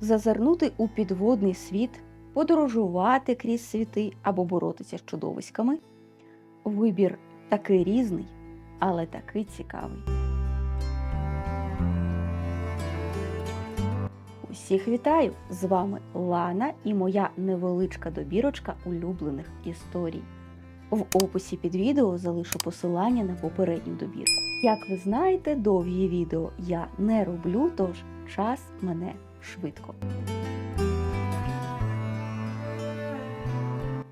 зазирнути у підводний світ, подорожувати крізь світи або боротися з чудовиськами. Вибір такий різний, але такий цікавий. Усіх вітаю! З вами Лана і моя невеличка добірочка улюблених історій. В описі під відео залишу посилання на попередню добірку. Як ви знаєте, довгі відео я не роблю, тож час мене швидко.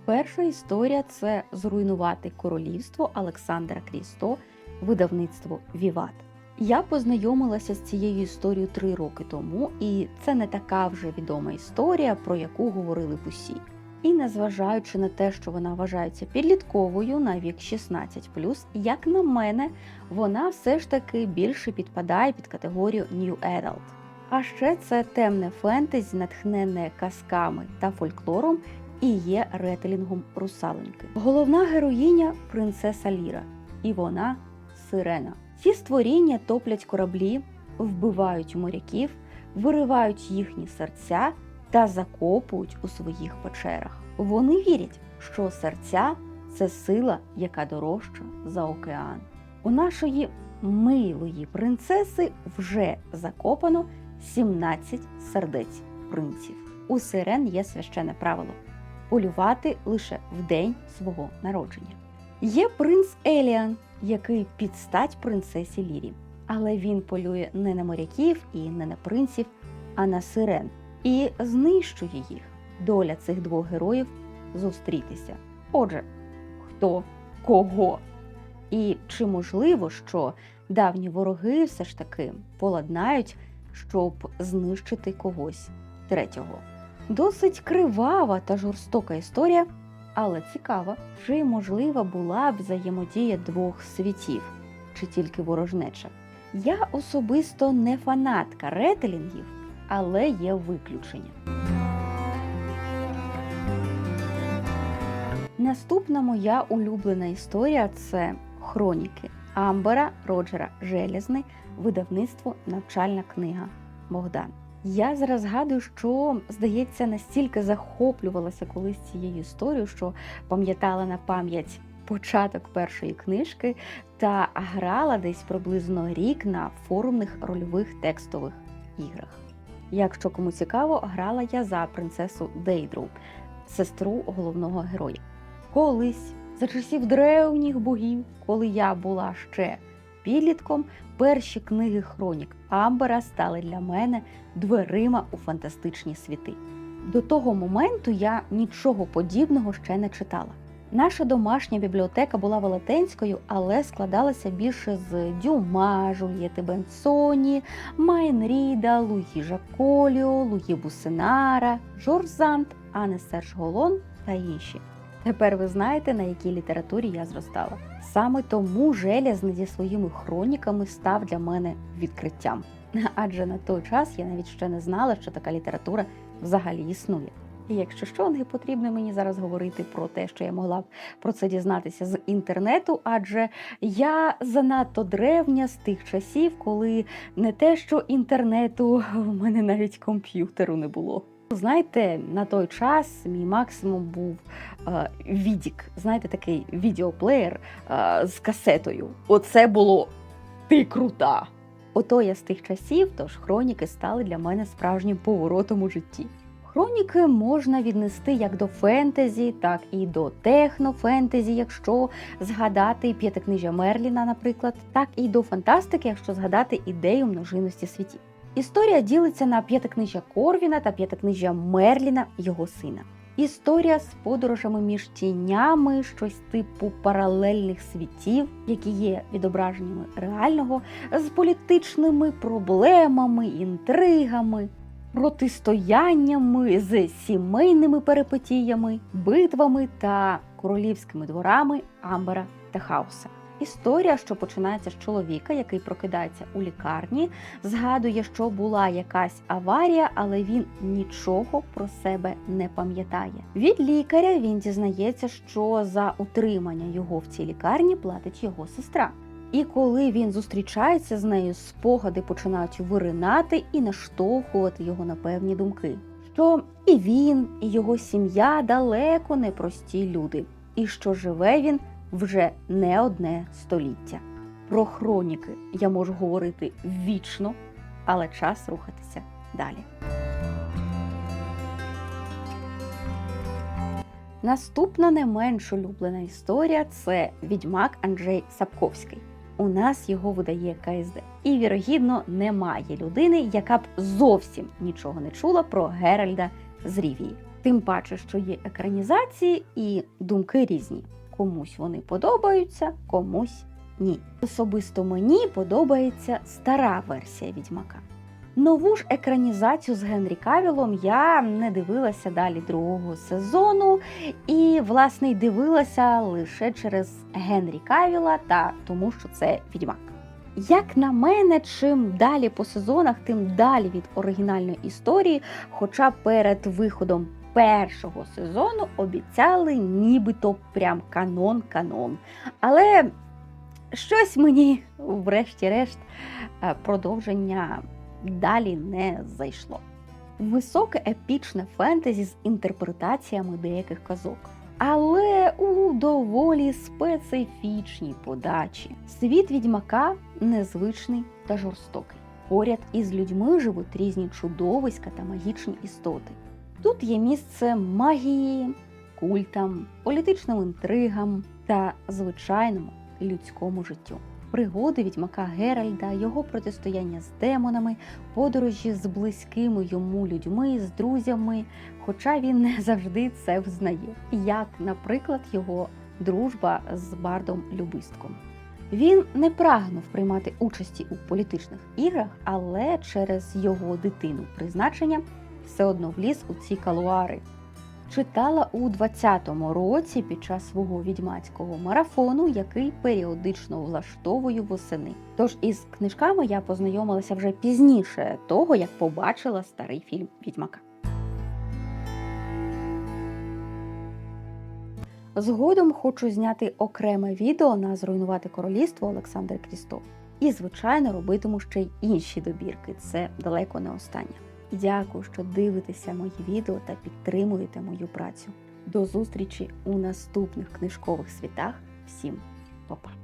Перша історія це зруйнувати королівство Олександра Крісто, видавництво Віват. Я познайомилася з цією історією три роки тому, і це не така вже відома історія, про яку говорили б усі. І незважаючи на те, що вона вважається підлітковою на вік 16, як на мене, вона все ж таки більше підпадає під категорію New Adult. А ще це темне фентезі, натхненне казками та фольклором, і є ретелінгом русалоньки. Головна героїня принцеса Ліра, і вона сирена. Ці створіння топлять кораблі, вбивають моряків, виривають їхні серця та закопують у своїх печерах. Вони вірять, що серця це сила, яка дорожча за океан. У нашої милої принцеси вже закопано 17 сердець принців. У сирен є священне правило полювати лише в день свого народження. Є принц Еліан, який підстать принцесі Лірі, але він полює не на моряків і не на принців, а на сирен і знищує їх. Доля цих двох героїв зустрітися. Отже, хто кого? І чи можливо, що давні вороги все ж таки поладнають, щоб знищити когось третього? Досить кривава та жорстока історія, але цікава, чи можлива була б взаємодія двох світів, чи тільки ворожнеча. Я особисто не фанатка ретелінгів, але є виключення. Наступна моя улюблена історія це хроніки Амбера Роджера Железни, видавництво Навчальна книга Богдан. Я зараз згадую, що, здається, настільки захоплювалася колись цією історією, що пам'ятала на пам'ять початок першої книжки та грала десь приблизно рік на форумних рольових текстових іграх. Якщо кому цікаво, грала я за принцесу Дейдру, сестру головного героя. Колись, за часів древніх богів, коли я була ще підлітком, перші книги хронік Амбера стали для мене дверима у фантастичні світи. До того моменту я нічого подібного ще не читала. Наша домашня бібліотека була велетенською, але складалася більше з Дюма, Жульєти Бенсоні, Майн Ріда, Луї Жаколіо, Луї Бусинара, Жорж Зант, Анне Серж Голон та інші. Тепер ви знаєте, на якій літературі я зростала. Саме тому Желязний зі своїми хроніками став для мене відкриттям. Адже на той час я навіть ще не знала, що така література взагалі існує. І якщо що, не потрібно мені зараз говорити про те, що я могла б про це дізнатися з інтернету, адже я занадто древня з тих часів, коли не те, що інтернету, в мене навіть комп'ютеру не було. Знаєте, на той час мій максимум був е, відік. Знаєте, такий відеоплеєр е, з касетою. Оце було ти крута. Ото я з тих часів, тож хроніки стали для мене справжнім поворотом у житті. Хроніки можна віднести як до фентезі, так і до технофентезі, якщо згадати п'ятикнижжя Мерліна, наприклад, так і до фантастики, якщо згадати ідею множинності світів. Історія ділиться на п'ятикнижжя Корвіна та п'ятикнижжя Мерліна, його сина. Історія з подорожами між тінями, щось типу паралельних світів, які є відображеннями реального, з політичними проблемами, інтригами, протистояннями, з сімейними перипетіями, битвами та королівськими дворами Амбера та Хауса. Історія, що починається з чоловіка, який прокидається у лікарні, згадує, що була якась аварія, але він нічого про себе не пам'ятає. Від лікаря він дізнається, що за утримання його в цій лікарні платить його сестра. І коли він зустрічається з нею, спогади починають виринати і наштовхувати його на певні думки. Що і він, і його сім'я далеко не прості люди, і що живе він вже не одне століття. Про хроніки я можу говорити вічно, але час рухатися далі. Наступна не менш улюблена історія це відьмак Анджей Сапковський. У нас його видає КСД. І, вірогідно, немає людини, яка б зовсім нічого не чула про Геральда з Рівії. Тим паче, що є екранізації і думки різні. Комусь вони подобаються, комусь ні. Особисто мені подобається стара версія відьмака. Нову ж екранізацію з Генрі Кавілом я не дивилася далі другого сезону, і, власне, дивилася лише через Генрі Кавіла та тому, що це відьмак. Як на мене, чим далі по сезонах, тим далі від оригінальної історії, хоча перед виходом першого сезону обіцяли нібито прям канон-канон. Але щось мені, врешті-решт, е, продовження далі не зайшло. Високе епічне фентезі з інтерпретаціями деяких казок. Але у доволі специфічній подачі. Світ відьмака незвичний та жорстокий. Поряд із людьми живуть різні чудовиська та магічні істоти. Тут є місце магії, культам, політичним інтригам та звичайному людському життю. Пригоди відьмака Геральда, його протистояння з демонами, подорожі з близькими йому людьми, з друзями, хоча він не завжди це взнає, як, наприклад, його дружба з бардом Любистком. Він не прагнув приймати участі у політичних іграх, але через його дитину призначення все одно вліз у ці калуари. Читала у 20-му році під час свого відьмацького марафону, який періодично влаштовую восени. Тож із книжками я познайомилася вже пізніше того, як побачила старий фільм Відьмака. Згодом хочу зняти окреме відео на зруйнувати королівство Олександр Крістов. І, звичайно, робитиму ще й інші добірки. Це далеко не останнє. Дякую, що дивитеся мої відео та підтримуєте мою працю. До зустрічі у наступних книжкових світах. Всім па-па!